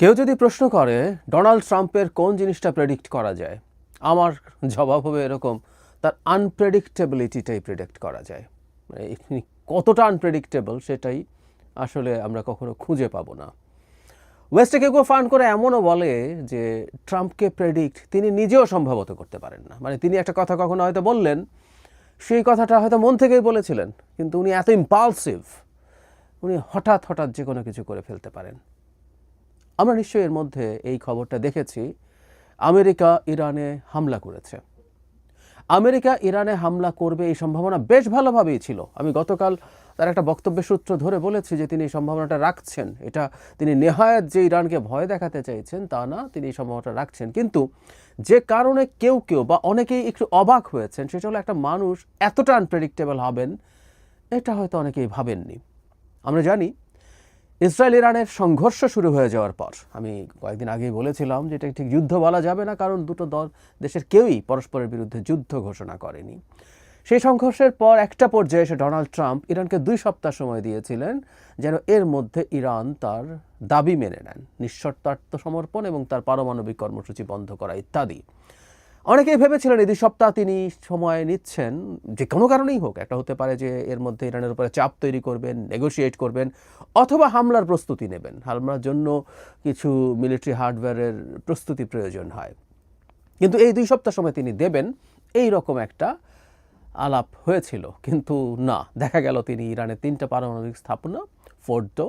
কেউ যদি প্রশ্ন করে, ডোনাল্ড ট্রাম্পের কোন জিনিসটা প্রেডিক্ট করা যায়? আমার জবাব হবে এরকম, তার আনপ্রেডিক্টেবিলিটিটাই প্রেডিক্ট করা যায়। মানে কতটা আনপ্রেডিক্টেবল সেটাই আসলে আমরা কখনো খুঁজে পাবো না। ওয়েস্টে কেউ ফান্ড করে এমনও বলে যে, ট্রাম্পকে প্রেডিক্ট তিনি নিজেও সম্ভবত করতে পারেন না। মানে তিনি একটা কথা কখনো হয়তো বললেন, সেই কথাটা হয়তো মন থেকেই বলেছিলেন, কিন্তু উনি এত ইম্পালসিভ উনি হঠাৎ হঠাৎ যে কোনো কিছু করে ফেলতে পারেন। আমরা নিশ্চয়ই এর মধ্যে এই খবরটা দেখেছি। আমেরিকা ইরানে হামলা করেছে। আমেরিকা ইরানে হামলা করবে এই সম্ভাবনা বেশ ভালোভাবেই ছিল। আমি গতকাল তার একটা বক্তব্যের সূত্র ধরে বলেছি যে তিনি এই সম্ভাবনাটা রাখছেন। এটা তিনি নেহায়াত যে ইরানকে ভয় দেখাতে চাইছেন, তা না, তিনি এই সম্ভাবনাটা রাখছেন। কিন্তু যে কারণে কেউ কেউ বা অনেকেই একটু অবাক হয়েছেন সেটা হলো একটা মানুষ এতটা আনপ্রেডিক্টেবল হবেন, এটা হয়তো অনেকেই ভাবেননি। আমরা জানি ইসরায়েল ইরানের সংঘর্ষ শুরু হয়ে যাওয়ার পর। আমি কয়েকদিন আগেই বলেছিলাম যে এটা ঠিক যুদ্ধ বলা যাবে না, কারণ দুটো দল, দেশের কেউই পরস্পরের বিরুদ্ধে যুদ্ধ ঘোষণা করেনি। সেই সংঘর্ষের পর একটা পর্যায়ে এসে ডোনাল্ড ট্রাম্প ইরানকে দুই সপ্তাহ সময় দিয়েছিলেন যেন এর মধ্যে ইরান তার দাবি মেনে নেন, নিঃশর্ত আত্মসমর্পণ এবং তার পারমাণবিক কর্মসূচি বন্ধ করা ইত্যাদি। অনেকেই ভেবেছিলেন এই দুই সপ্তাহ তিনি সময় নিচ্ছেন, যে কোনো কারণেই হোক। একটা হতে পারে যে এর মধ্যে ইরানের উপরে চাপ তৈরি করবেন নেগোশিয়েট করবেন, অথবা হামলার প্রস্তুতি নেবেন। হামলার জন্য কিছু মিলিটারি হার্ডওয়্যারের প্রস্তুতি প্রয়োজন হয়। কিন্তু এই দুই সপ্তাহ সময় তিনি দেবেন, এই রকম একটা আলাপ হয়েছিল। কিন্তু না, দেখা গেল তিনি ইরানের তিনটা পারমাণবিক স্থাপনা, ফোর্ডো,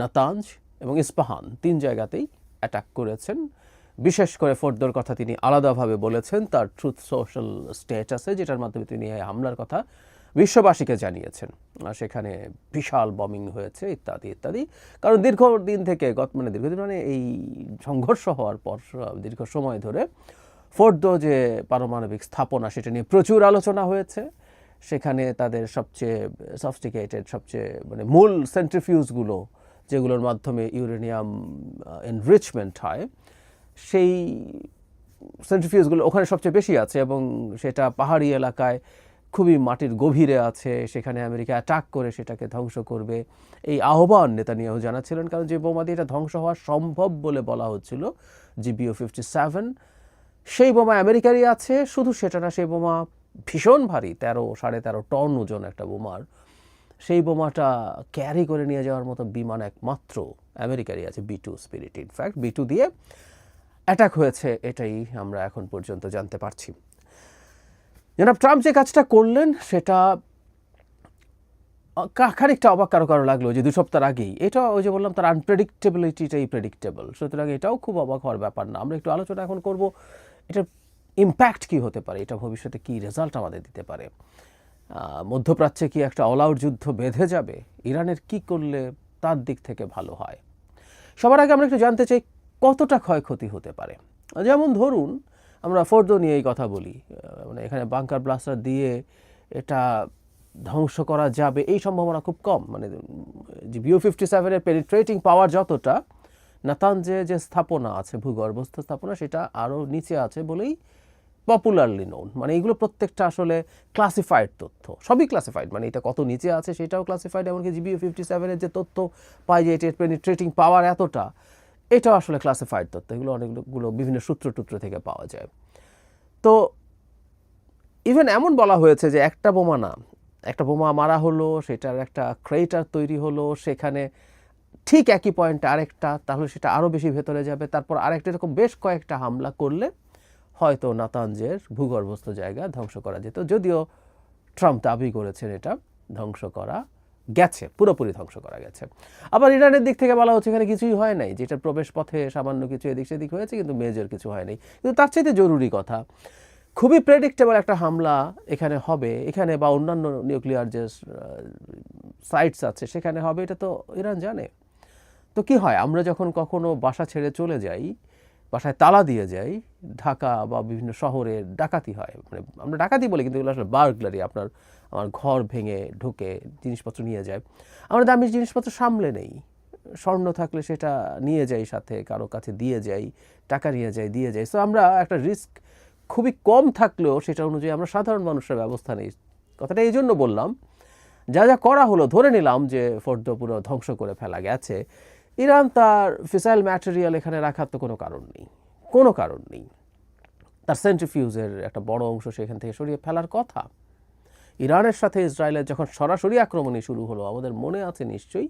নাতাঞ্জ এবং ইস্পাহান, তিন জায়গাতেই অ্যাটাক করেছেন। বিশেষ করে ফোর্দোর কথা তিনি আলাদাভাবে বলেছেন, তার ট্রুথ সোশ্যাল স্টেটাসে যেটার মাধ্যমে তিনি এই হামলার কথা বিশ্ববাসীকে জানিয়েছেন। সেখানে বিশাল বমিং হয়েছে, ইত্যাদি ইত্যাদি। কারণ দীর্ঘদিন থেকে গত মানে দীর্ঘদিন মানে এই সংঘর্ষ হওয়ার পর, দীর্ঘ সময় ধরে ফোর্দো যে পারমাণবিক স্থাপনা, সেটা নিয়ে প্রচুর আলোচনা হয়েছে। সেখানে তাদের সবচেয়ে সফস্টিকেটেড সবচেয়ে মানে মূল সেন্ট্রিফিউজগুলো যেগুলোর মাধ্যমে ইউরেনিয়াম এনরিচমেন্ট হয় সেই সেন্ট্রিফিউজগুলো ওখানে সবচেয়ে বেশি আছে এবং সেটা পাহাড়ি এলাকায় খুবই মাটির গভীরে আছে, সেখানে আমেরিকা অ্যাটাক করে সেটাকে ধ্বংস করবে। এই আহ্বান নেতানিয়াহু জানাচ্ছিলেন কারণ যে বোমা দিয়ে এটা ধ্বংস হওয়া সম্ভব বলে বলা হচ্ছিল জিবিও ফিফটি সেভেন সেই বোমা আমেরিকারই আছে, শুধু সেটা না, সেই বোমা ভীষণ ভারী, তেরো, সাড়ে তেরো টন ওজন একটা বোমার। সেই বোমাটা ক্যারি করে নিয়ে যাওয়ার মতো বিমান একমাত্র আমেরিকারই আছে, B two spirit in fact B two দিয়ে অ্যাটাক হয়েছে, এটাই আমরা এখন পর্যন্ত জানতে পারছি। জনাব ট্রাম্প যে কাজটা করলেন, সেটা খানিকটা অবাক কারও কারও লাগল যে দু সপ্তাহ আগেই। এটা ওই যে বললাম, তার আনপ্রেডিক্টেবিলিটিটাই প্রেডিক্টেবল সুতরাং এটাও খুব অবাক হওয়ার ব্যাপার না। আমরা একটু আলোচনা এখন করব, এটার ইম্প্যাক্ট কি হতে পারে, এটা ভবিষ্যতে কি রেজাল্ট আমাদের দিতে পারে। মধ্যপ্রাচ্যে কি একটা অল আউট যুদ্ধ বেঁধে যাবে? ইরানের কি করলে তার দিক থেকে ভালো হয়? সবার আগে আমরা একটু জানতে চাই কতটা ক্ষয়ক্ষতি হতে পারে? যেমন ধরুন, আমরা ফোর্দো নিয়ে এই কথা বলি মানে এখানে বাংকার ব্লাস্টার দিয়ে এটা ধ্বংস করা যাবে, এই সম্ভাবনা খুব কম। মানে যে বিও ফিফটি সেভেনের পেনিট্রেটিং পাওয়ার যতটা, নাতানজে যে যে স্থাপনা আছে, ভূগর্ভস্থ স্থাপনা, সেটা আরও নিচে আছে বলেই পপুলারলি নোন মানে এগুলো প্রত্যেকটা আসলে ক্লাসিফাইড তথ্য, সবই ক্লাসিফাইড মানে এটা কত নিচে আছে সেটাও ক্লাসিফাইড এমনকি জিবিও ফিফটি সেভেনের যে তথ্য পাই যে এটির পেনিট্রেটিং পাওয়ার এতটা এটাও আসলে ক্লাসিফাইড তথ্য এগুলো অনেকগুলো বিভিন্ন সূত্র টুত্র থেকে পাওয়া যায়। তো ইভেন এমন বলা হয়েছে যে একটা বোমা না, একটা বোমা মারা হলো, সেটার একটা ক্রেটার তৈরি হলো, সেখানে ঠিক একই পয়েন্টে আরেকটা, তাহলে সেটা আরও বেশি ভেতরে যাবে, তারপর আরেকটা এরকম বেশ কয়েকটা হামলা করলে হয়তো নাতাঞ্জের ভূগর্ভস্থ জায়গা ধ্বংস করা যেত। যদিও ট্রাম্প দাবি করেছেন এটা, ধ্বংস করা গেছে, পুরোপুরি ধ্বংস করা গেছে। আবার ইরানের দিক থেকে বলা হচ্ছে এখানে কিছুই হয় নাই, যেটা প্রবেশ পথে সামান্য কিছু এদিক সেদিক হয়েছে, কিন্তু মেজর কিছু হয়নি কিন্তু তার চাইতে জরুরি কথা, খুবই প্রেডিক্টেবল একটা হামলা এখানে হবে, এখানে বা অন্যান্য নিউক্লিয়ার যে সাইটস আছে, সেখানে হবে, এটা তো ইরান জানে। তো কি হয়, আমরা যখন কখনো বাসা ছেড়ে চলে যাই বাসায় তালা দিয়ে যাই, ঢাকা বা বিভিন্ন শহরে ডাকাতি হয়। মানে আমরা ডাকাতি বলি, কিন্তু এগুলো আসলে বার্গলারি আপনার, আমার ঘর ভেঙে ঢুকে জিনিসপত্র নিয়ে যায়। আমরা দামি জিনিসপত্র সামলে নেই। স্বর্ণ থাকলে সেটা নিয়ে যাই সাথে, কারও কাছে দিয়ে যাই, টাকা নিয়ে যাই, দিয়ে যাই। সো আমরা একটা রিস্ক খুবই কম থাকলেও সেটা অনুযায়ী আমরা সাধারণ মানুষের ব্যবস্থা নেই। কথাটা এই জন্য বললাম, যা যা করা হলো ধরে নিলাম যে ফর্দ পুরো ধ্বংস করে ফেলা গেছে। ইরান তার ফিসাইল ম্যাটেরিয়াল এখানে রাখার তো কোনো কারণ নেই, কোনো কারণ নেই। তার সেন্ট্রিফিউজের একটা বড় অংশ সেখান থেকে সরিয়ে ফেলার কথা। ইরানের সাথে ইসরায়েলের যখন সরাসরি আক্রমণই শুরু হলো, আমাদের মনে আছে নিশ্চয়ই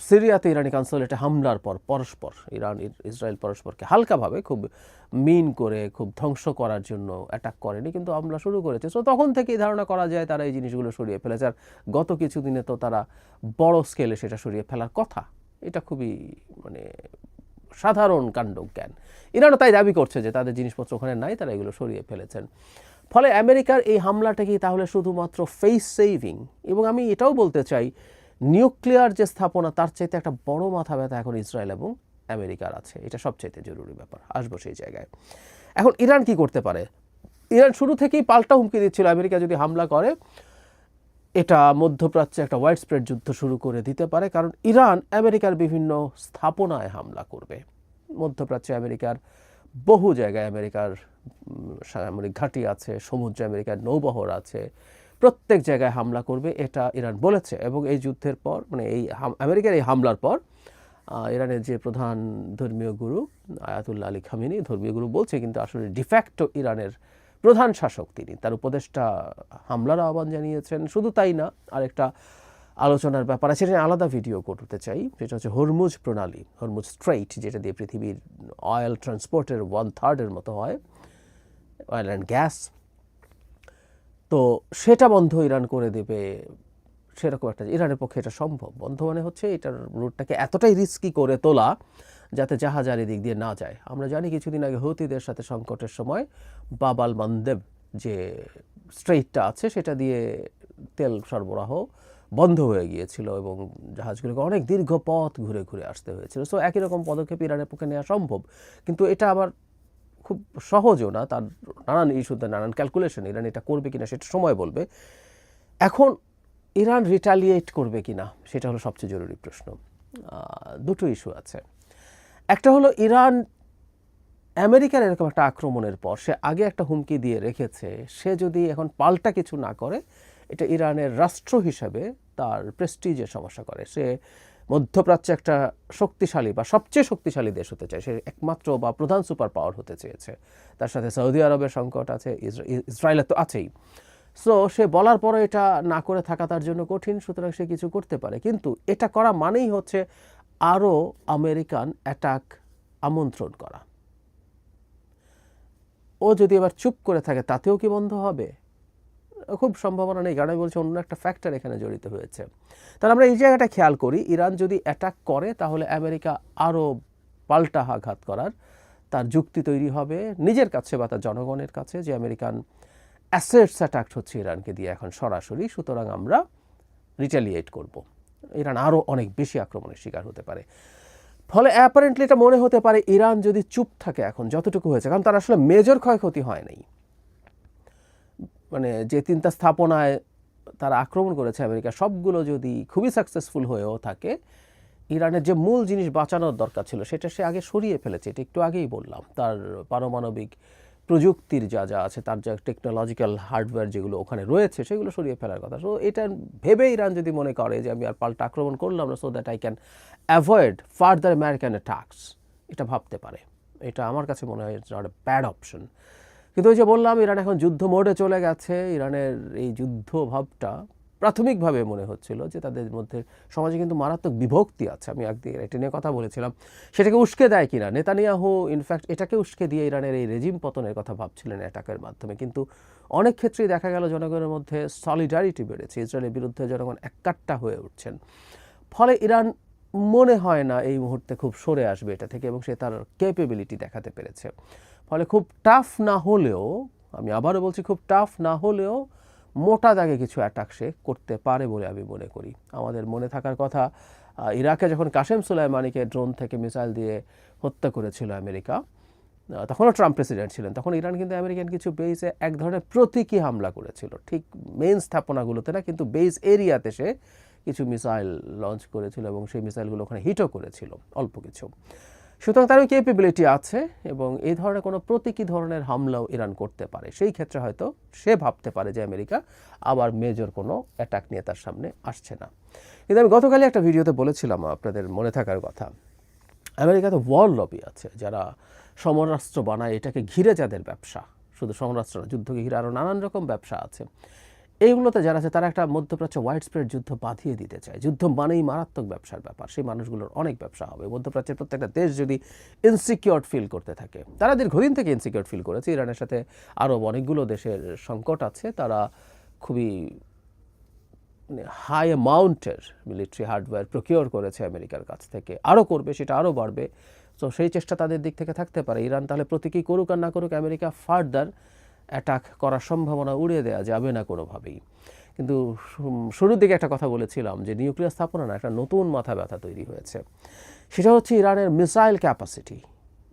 সিরিয়াতে ইরানি কনসুলেটে হামলার পর পরস্পর, ইরান ইস- ইসরায়েল পরস্পরকে হালকাভাবে খুব মিন করে খুব ধ্বংস করার জন্য অ্যাটাক করেনি, কিন্তু হামলা শুরু করেছে। সো তখন থেকেই ধারণা করা যায় তারা এই জিনিসগুলো সরিয়ে ফেলেছে। আর গত কিছুদিনে তো তারা বড় স্কেলে সেটা সরিয়ে ফেলার কথা। এটা খুবই মানে সাধারণ কাণ্ড জ্ঞান। ইরানও তাই দাবি করছে যে তাদের জিনিসপত্র ওখানে নাই, তারা এগুলো সরিয়ে ফেলেছেন। ফলে আমেরিকার এই হামলাটা কি তাহলে শুধুমাত্র ফেস সেভিং এবং আমি এটাও বলতে চাই নিউক্লিয়ার যে স্থাপনা, তার চাইতে একটা বড় মাথা ব্যথা এখন ইসরায়েল এবং আমেরিকার আছে। এটা সবচাইতে জরুরি ব্যাপার। আসব সেই জায়গায়। এখন ইরান কি করতে পারে? ইরান শুরু থেকেই পাল্টা হুমকি দিচ্ছিল। আমেরিকা যদি হামলা করে, এটা মধ্যপ্রাচ্যে একটা ওয়াইড স্প্রেড যুদ্ধ শুরু করে দিতে পারে। কারণ ইরান আমেরিকার বিভিন্ন স্থাপনায় হামলা করবে। মধ্যপ্রাচ্যে আমেরিকার বহু জায়গায় আমেরিকার সামরিক ঘাঁটি আছে, সমুদ্রে আমেরিকার নৌবহর আছে। প্রত্যেক জায়গায় হামলা করবে, এটা ইরান বলেছে। এবং এই যুদ্ধের পর মানে এই আমেরিকার এই হামলার পর ইরানের যে প্রধান ধর্মীয় গুরু, আয়াতুল্লাহ আলী খামিনি, ধর্মীয় গুরু বলছে, কিন্তু আসলে ডিফ্যাক্টো ইরানের প্রধান শাসক তিনি। তার উপদেষ্টা হামলার আহ্বান জানিয়েছেন। শুধু তাই না, আরেকটা আলোচনার ব্যাপার আছে, সেটা আলাদা ভিডিও করতে চাই। সেটা হচ্ছে হরমুজ প্রণালী, হরমুজ স্ট্রেইট, যেটা দিয়ে পৃথিবীর অয়েল ট্রান্সপোর্টের ওয়ান থার্ডের মতো হয় অয়েল অ্যান্ড গ্যাস তো সেটা বন্ধ ইরান করে দেবে। সেরকম একটা ইরানের পক্ষে এটা সম্ভব। বন্ধ মানে হচ্ছে এটার রুটটাকে এতটাই রিস্কি করে তোলা যাতে জাহাজ আর এদিক দিয়ে না যায়। আমরা জানি কিছুদিন আগে হুতিদের সাথে সংকটের সময় বাবাল মানদেব যে স্ট্রেইটটা আছে, সেটা দিয়ে তেল সরবরাহ বন্ধ হয়ে গিয়েছিল এবং জাহাজগুলোকে অনেক দীর্ঘ পথ ঘুরে ঘুরে আসতে হয়েছিল। সো একই রকম পদক্ষেপ ইরানের পক্ষে নেওয়া সম্ভব। কিন্তু এটা আবার খুব সহজও না, তার নানান ইস্যুতে নানান ক্যালকুলেশন ইরান এটা করবে কিনা সেটা সময় বলবে। এখন ইরান রিটালিয়েট করবে কিনা, সেটা হলো সবচেয়ে জরুরি প্রশ্ন। দুটো ইস্যু আছে। একটা হলো ইরান, আমেরিকার এরকম একটা আক্রমণের পর, সে আগে একটা হুমকি দিয়ে রেখেছে, সে যদি এখন পাল্টা কিছু না করে, এটা ইরানের রাষ্ট্র হিসাবে তার প্রেস্টিজের সমস্যা করে। সে মধ্যপ্রাচ্যে একটা শক্তিশালী বা সবচেয়ে শক্তিশালী দেশ হতে চায়। সে একমাত্র বা প্রধান সুপার পাওয়ার হতে চেয়েছে। তার সাথে সৌদি আরবের সংকট আছে ইসরায়েলের তো আছেই। সো সে বলার পরে এটা না করে থাকা তার জন্য কঠিন, সুতরাং সে কিছু করতে পারে। কিন্তু এটা করা মানেই হচ্ছে আরও আমেরিকান অ্যাটাক আমন্ত্রণ করা। ও যদি এবার চুপ করে থাকে, তাতেও কি বন্ধ হবে? খুব সম্ভাবনা নেই, কারণ আমি বলছি অন্য একটা ফ্যাক্টর এখানে জড়িত হয়েছে। তাহলে আমরা এই জায়গাটা খেয়াল করি, ইরান যদি অ্যাটাক করে, তাহলে আমেরিকা আরও পাল্টা আঘাত করার তার যুক্তি তৈরি হবে নিজের কাছে বা তার জনগণের কাছে যে আমেরিকান অ্যাসেটস অ্যাটাক হচ্ছে ইরানকে দিয়ে এখন সরাসরি। সুতরাং আমরা রিটালিয়েট করব। ইরান আরও অনেক বেশি আক্রমণের শিকার হতে পারে। ফলে অ্যাপারেন্টলি এটা মনে হতে পারে, ইরান যদি চুপ থাকে এখন, যতটুকু হয়েছে, কারণ তার আসলে মেজর ক্ষয়ক্ষতি হয় নাই। মানে যে তিনটা স্থাপনায় তারা আক্রমণ করেছে আমেরিকা, সবগুলো যদি খুবই সাকসেসফুল হয়েও থাকে, ইরানের যে মূল জিনিস বাঁচানোর দরকার ছিল সেটা সে আগে সরিয়ে ফেলেছে, এটা একটু আগেই বললাম। তার পারমাণবিক প্রযুক্তির যা যা আছে, তার যা টেকনোলজিক্যাল হার্ডওয়্যার যেগুলো ওখানে রয়েছে, সেগুলো সরিয়ে ফেলার কথা। সো এটা ভেবে ইরান যদি মনে করে যে আমি আর পাল্টা আক্রমণ করলাম না so that I can avoid further American attacks এটা ভাবতে পারে। এটা আমার কাছে মনে হয় ব্যাড অপশন কিন্তু ওই যে বললাম, ইরান এখন যুদ্ধ মোডে চলে গেছে। ইরানের এই যুদ্ধ ভাবটা প্রাথমিকভাবে মনে হচ্ছিল যে তাদের মধ্যে সমাজে কিন্তু মারাত্মক বিভক্তি আছে। আমি একদিন এটা নিয়ে কথা বলেছিলাম। সেটাকে উস্কে দেয় কিনা? নেতানিয়াহু ইনফ্যাক্ট এটাকে উস্কে দিয়ে ইরানের এই রেজিম পতনের কথা ভাবছিলেন অ্যাটাকের মাধ্যমে। কিন্তু অনেক ক্ষেত্রেই দেখা গেল জনগণের মধ্যে সলিডারিটি বেড়েছে। ইসরায়েলের বিরুদ্ধে জনগণ একাট্টা হয়ে উঠছেন। ফলে ইরান মনে হয় না এই মুহূর্তে খুব সরে আসবে এটা থেকে এবং সে তার ক্যাপেবিলিটি দেখাতে পেরেছে। ফলে খুব টাফ না হলেও, আমি আবারও বলছি খুব টাফ না হলেও মোটা দাগে কিছু অ্যাটাক সে করতে পারে বলে আমি মনে করি। আমাদের মনে থাকার কথা ইরাকে যখন কাশেম সুলাইমানিকে ড্রোন থেকে মিসাইল দিয়ে হত্যা করেছিল আমেরিকা তখনও ট্রাম্প প্রেসিডেন্ট ছিলেন। তখন ইরান কিন্তু আমেরিকান কিছু বেইসে এক ধরনের প্রতীকী হামলা করেছিল। ঠিক মেইন স্থাপনাগুলোতে না, কিন্তু বেইস এরিয়াতে সে কিছু মিসাইল লঞ্চ করেছিল এবং সেই মিসাইলগুলো ওখানে হিটও করেছিল, অল্প কিছু। সুতরাং তার ওই ক্যাপেবিলিটি আছে এবং এই ধরনের কোনো প্রতীকী ধরনের হামলাও ইরান করতে পারে। সেই ক্ষেত্রে হয়তো সে ভাবতে পারে যে আমেরিকা আবার মেজর কোনো অ্যাটাক নিয়ে তার সামনে আসছে না। কিন্তু আমি গতকালই একটা ভিডিওতে বলেছিলাম আপনাদের মনে থাকার কথা। আমেরিকাতে ওয়ার্ল্ড লবি আছে, যারা সমরাষ্ট্র বানায় এটাকে ঘিরে যাদের ব্যবসা। শুধু সমরাষ্ট্র যুদ্ধকে ঘিরে আরও নানান রকম ব্যবসা আছে। এইগুলোতে যারা আছে, তারা একটা মধ্যপ্রাচ্য ওয়াইড স্প্রেড যুদ্ধ বাঁধিয়ে দিতে চায়। যুদ্ধ মানেই মারাত্মক ব্যবসার ব্যাপার। সেই মানুষগুলোর অনেক ব্যবসা হবে। মধ্যপ্রাচ্যের প্রত্যেকটা দেশ যদি ইনসিকিউর ফিল করতে থাকে। তারা দীর্ঘদিন থেকে ইনসিকিউর ফিল করেছে। ইরানের সাথে আরও অনেকগুলো দেশের সংকট আছে। তারা খুবই মানে হাই অ্যামাউন্টের মিলিটারি হার্ডওয়্যার প্রকিওর করেছে আমেরিকার কাছ থেকে। আরও করবে, সেটা আরও বাড়বে। তো সেই চেষ্টা তাদের দিক থেকে থাকতে পারে। ইরান তাহলে প্রতীকী করুক আর না করুক, আমেরিকা ফার্দার অ্যাটাক করার সম্ভাবনা উড়িয়ে দেওয়া যাবে না কোনোভাবেই। কিন্তু শুরুর দিকে একটা কথা বলেছিলাম যে নিউক্লিয়ার স্থাপনা না, একটা নতুন মাথা ব্যথা তৈরি হয়েছে। সেটা হচ্ছে ইরানের মিসাইল ক্যাপাসিটি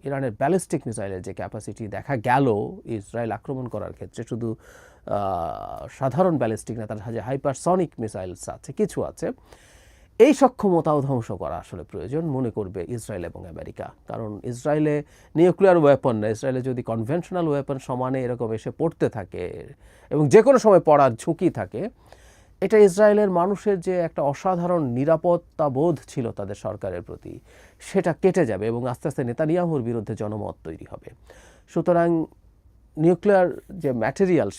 ইরানের ব্যালিস্টিক মিসাইলের যে ক্যাপাসিটি দেখা গেল ইসরায়েল আক্রমণ করার ক্ষেত্রে, শুধু সাধারণ ব্যালিস্টিক না, তার যে হাইপারসনিক মিসাইলস আছে, কিছু আছে। এই সক্ষমতাও ধ্বংস করা আসলে প্রয়োজন মনে করবে ইসরায়েল এবং আমেরিকা। কারণ ইসরায়েলে নিউক্লিয়ার ওয়েপন না, ইসরায়েলে যদি কনভেনশনাল ওয়েপন সমানে এরকম এসে পড়তে থাকে এবং যে কোনো সময় পড়ার ঝুঁকি থাকে, এটা ইসরায়েলের মানুষের যে একটা অসাধারণ নিরাপত্তা বোধ ছিল তাদের সরকারের প্রতি, সেটা কেটে যাবে এবং আস্তে আস্তে নেতানিয়াহুর বিরুদ্ধে জনমত তৈরি হবে। সুতরাং নিউক্লিয়ার যে ম্যাটেরিয়াল